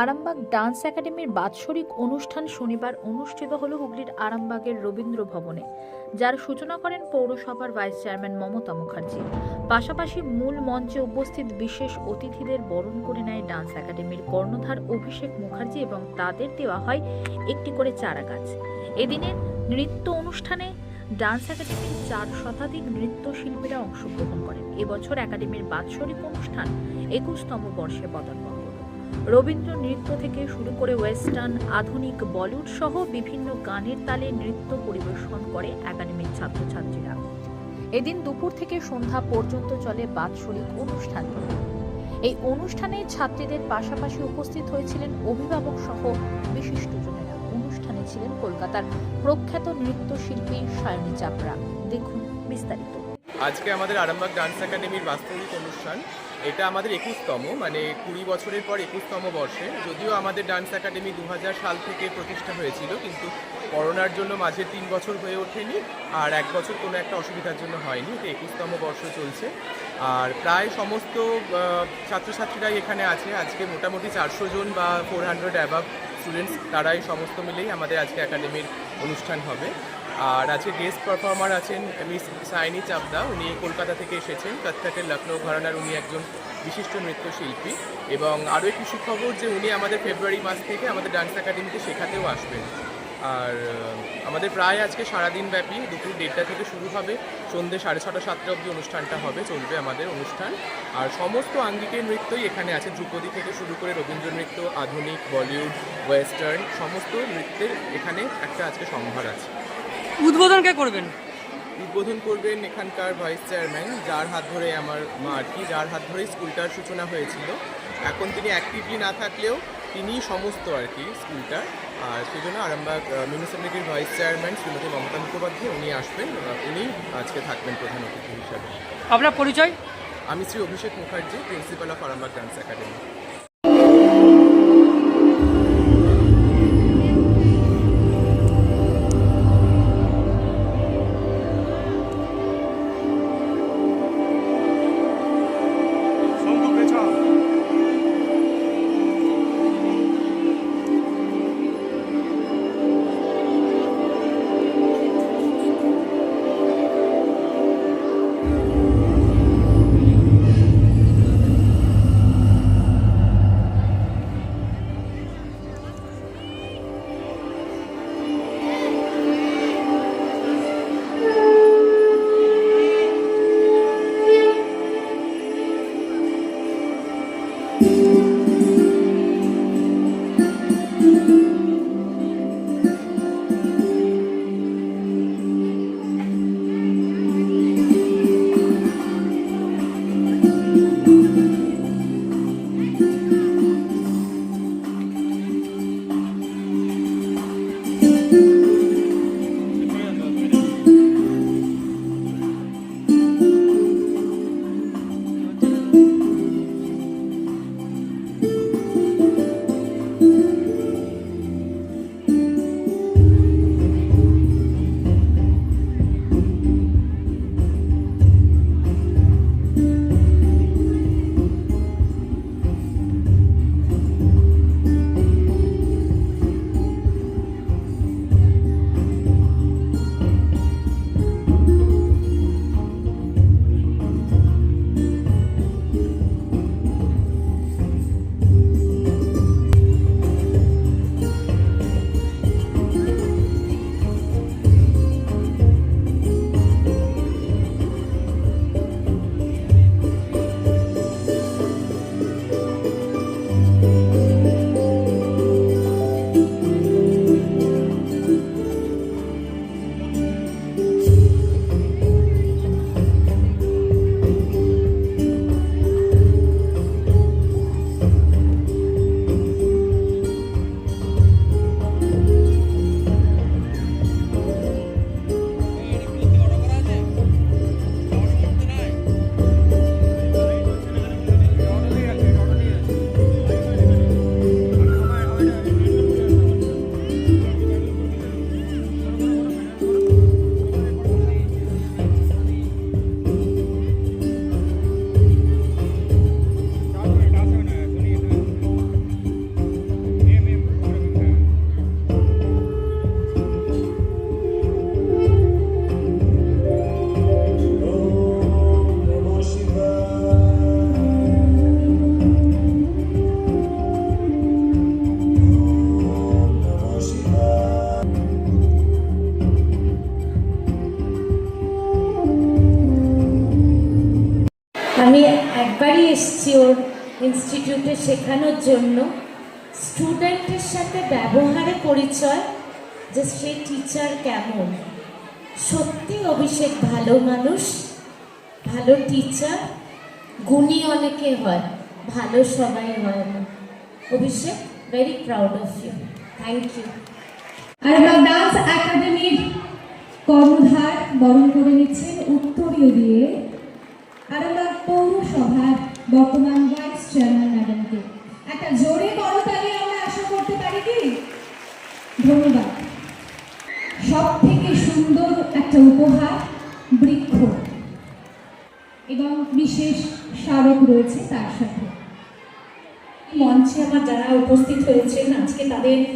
Arambagh dance একাডেমির বাৎসরিক অনুষ্ঠান শনিবার অনুষ্ঠিত হল হুগলির আরামবাগের রবীন্দ্র ভবনে, যার সূচনা করেন পৌরসভার ভাইস চেয়ারম্যান মমতা মুখার্জি। পাশাপাশি মূল মঞ্চে উপস্থিত বিশেষ অতিথিদের বরণ করে নেয় ডান্স একাডেমির কর্ণধার অভিষেক মুখার্জি এবং তাদের দেওয়া হয় একটি করে চারা গাছ। এদিনের নৃত্য অনুষ্ঠানে ডান্স একাডেমির চার শতাধিক নৃত্যশিল্পীরা অংশগ্রহণ করেন। এবছর একাডেমির বাৎসরিক অনুষ্ঠান একুশতম বর্ষে পদার্পণ। রবীন্দ্র নৃত্য থেকে শুরু করে ওয়েস্টার্ন, আধুনিক বলিউড সহ বিভিন্ন গানের তালে নৃত্য পরিবেশন করে একাডেমির ছাত্রছাত্রীরা। এদিন দুপুর থেকে সন্ধ্যা পর্যন্ত চলে বাৎসরিক অনুষ্ঠান। এই অনুষ্ঠানে ছাত্রীদের পাশাপাশি উপস্থিত হয়েছিলেন অভিভাবক সহ বিশিষ্টজনেরা অনুষ্ঠানে ছিলেন কলকাতার প্রখ্যাত নৃত্যশিল্পী সায়নী চাপড়া। দেখুন বিস্তারিত। আজকে আমাদের আরামবাগ ডান্স একাডেমির বাস্তবিক অনুষ্ঠান। এটা আমাদের একুশতম মানে কুড়ি বছরের পর একুশতম বর্ষে। যদিও আমাদের ডান্স একাডেমি দু হাজার সাল থেকে প্রতিষ্ঠা হয়েছিল, কিন্তু করোনার জন্য মাঝে তিন বছর হয়ে ওঠেনি আর এক বছর কোনো একটা অসুবিধার জন্য হয়নি। এটা একুশতম বর্ষ চলছে। আর প্রায় সমস্ত ছাত্রছাত্রীরাই এখানে আছে। আজকে মোটামুটি চারশো জন বা ফোর হান্ড্রেড অ্যাবাভ স্টুডেন্টস তারাই সমস্ত মিলেই আমাদের আজকে একাডেমির অনুষ্ঠান হবে। আর আজকে গেস্ট পারফর্মার আছেন মিস সাইনি চাবদা, উনি কলকাতা থেকে এসেছেন কত্থকের লখনৌ ঘরানার উনি একজন বিশিষ্ট নৃত্যশিল্পী এবং আরও একটি সুখবর যে উনি আমাদের ফেব্রুয়ারি মাস থেকে আমাদের ডান্স একাডেমিতে শেখাতেও আসবেন। আর আমাদের প্রায় আজকে সারাদিন ব্যাপী দুপুর দেড়টা থেকে শুরু হবে সন্ধ্যে সাড়ে ছটা, সাতটা অবধি অনুষ্ঠানটা হবে, চলবে আমাদের অনুষ্ঠান। আর সমস্ত আঙ্গিকের নৃত্যই এখানে আছে, ধ্রুপদী থেকে শুরু করে রবীন্দ্র নৃত্য, আধুনিক বলিউড, ওয়েস্টার্ন, সমস্ত নৃত্যের এখানে একটা আজকে সম্ভার আছে। উদ্বোধন কে করবেন? উদ্বোধন করবেন এখানকার ভাইস চেয়ারম্যান যার হাত ধরে আমার মা আর কি যার হাত ধরেই স্কুলটার সূচনা হয়েছিল। এখন তিনি অ্যাক্টিভলি না থাকলেও তিনিই সমস্ত আর কি স্কুলটার আর সেই জন্য আরামবাগ মিউনিসিপ্যালিটির ভাইস চেয়ারম্যান শ্রীমতী মমতা মুখোপাধ্যায় উনি আসবেন উনি আজকে থাকবেন প্রধান অতিথি হিসাবে। আপনার পরিচয়? আমি Shri Abhishek Mukherjee principal of Arambagh dance academy ইনস্টিটিউটে শেখানোর জন্য। স্টুডেন্টের সাথে ব্যবহারে পরিচয় যে সে টিচার কেমন। সত্যি অভিষেক ভালো মানুষ, ভালো টিচার গুণী অনেকে হয়, ভালো সবাই হয় না। Abhishek very proud of you thank you আরেকবার ডান্স একাডেমির কর্মধার বরণ করে নিচ্ছেন উত্তরীয় দিয়ে। আরেকবার পৌরসভার বর্তমান ভাইস চেয়ারম্যান ম্যাডামকে। একটা জোরে করতালি আমরা আশা করতে পারি কি? ধন্যবাদ। সব থেকে সুন্দর একটা উপহার বৃক্ষ। এবং বিশেষ স্মারক রয়েছে তার সাথে। মঞ্চে আমার যারা উপস্থিত হয়েছেন, আজকে তাদের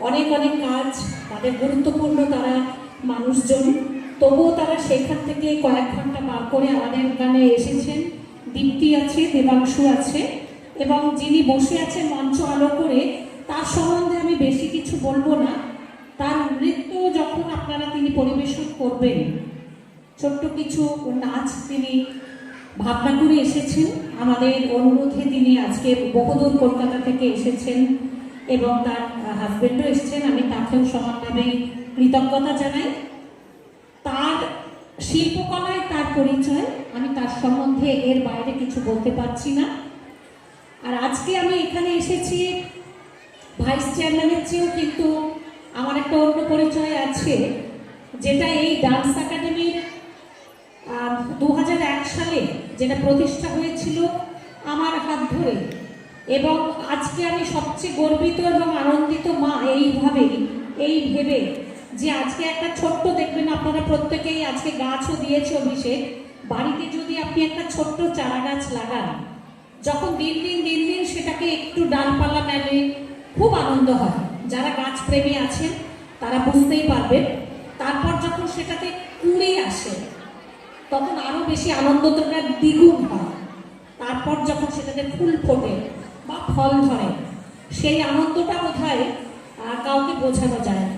অনেক অনেক কাজ, তাদের গুরুত্বপূর্ণ তারা মানুষজন তবুও তারা সেখান থেকে কয়েক ঘণ্টা বার করে আমাদের এখানে এসেছেন। দীপ্তি আছে, দেবাংশু আছে এবং যিনি বসে আছেন মঞ্চ আলো করে, তার সম্বন্ধে আমি বেশি কিছু বলব না। তার নৃত্য যখন আপনারা তিনি পরিবেশন করবেন, ছোট্ট কিছু নাচ তিনি ভাবনা করে এসেছেন। আমাদের অনুরোধে তিনি আজকে বহুদূর কলকাতা থেকে এসেছেন এবং তার হাজবেন্ডও এসেছেন। আমি তাকেও সমানভাবে কৃতজ্ঞতা জানাই। শিল্পকলায় তার পরিচয়, আমি তার সম্বন্ধে এর বাইরে কিছু বলতে পারছি না। আর আজকে আমি এখানে এসেছি ভাইস চেয়ারম্যানের চেয়েও কিন্তু আমার একটা অন্য পরিচয় আছে, যেটা এই ডান্স একাডেমির দু হাজার এক সালে যেটা প্রতিষ্ঠা হয়েছিল আমার হাত ধরে। এবং আজকে আমি সবচেয়ে গর্বিত এবং আনন্দিত মা এইভাবেই, এই ভেবে যে আজকে একটা ছোট্ট দেখবেন, আপনারা প্রত্যেকেই আজকে গাছও দিয়েছে অভিষেক। বাড়িতে যদি আপনি একটা ছোট্ট চারা গাছ লাগান, যখন দিন দিন দিন দিন সেটাকে একটু ডালপালা মেলে, খুব আনন্দ হয়। যারা গাছ প্রেমী আছেন, তারা বুঝতেই পারবেন। তারপর যখন সেটাতে কুড়ে আসে, তখন আরও বেশি আনন্দ আনন্দটা দ্বিগুণ হয় তারপর যখন সেটাতে ফুল ফোটে বা ফল ধরে, সেই আনন্দটা বোধ হয় কাউকে বোঝানো যায় না।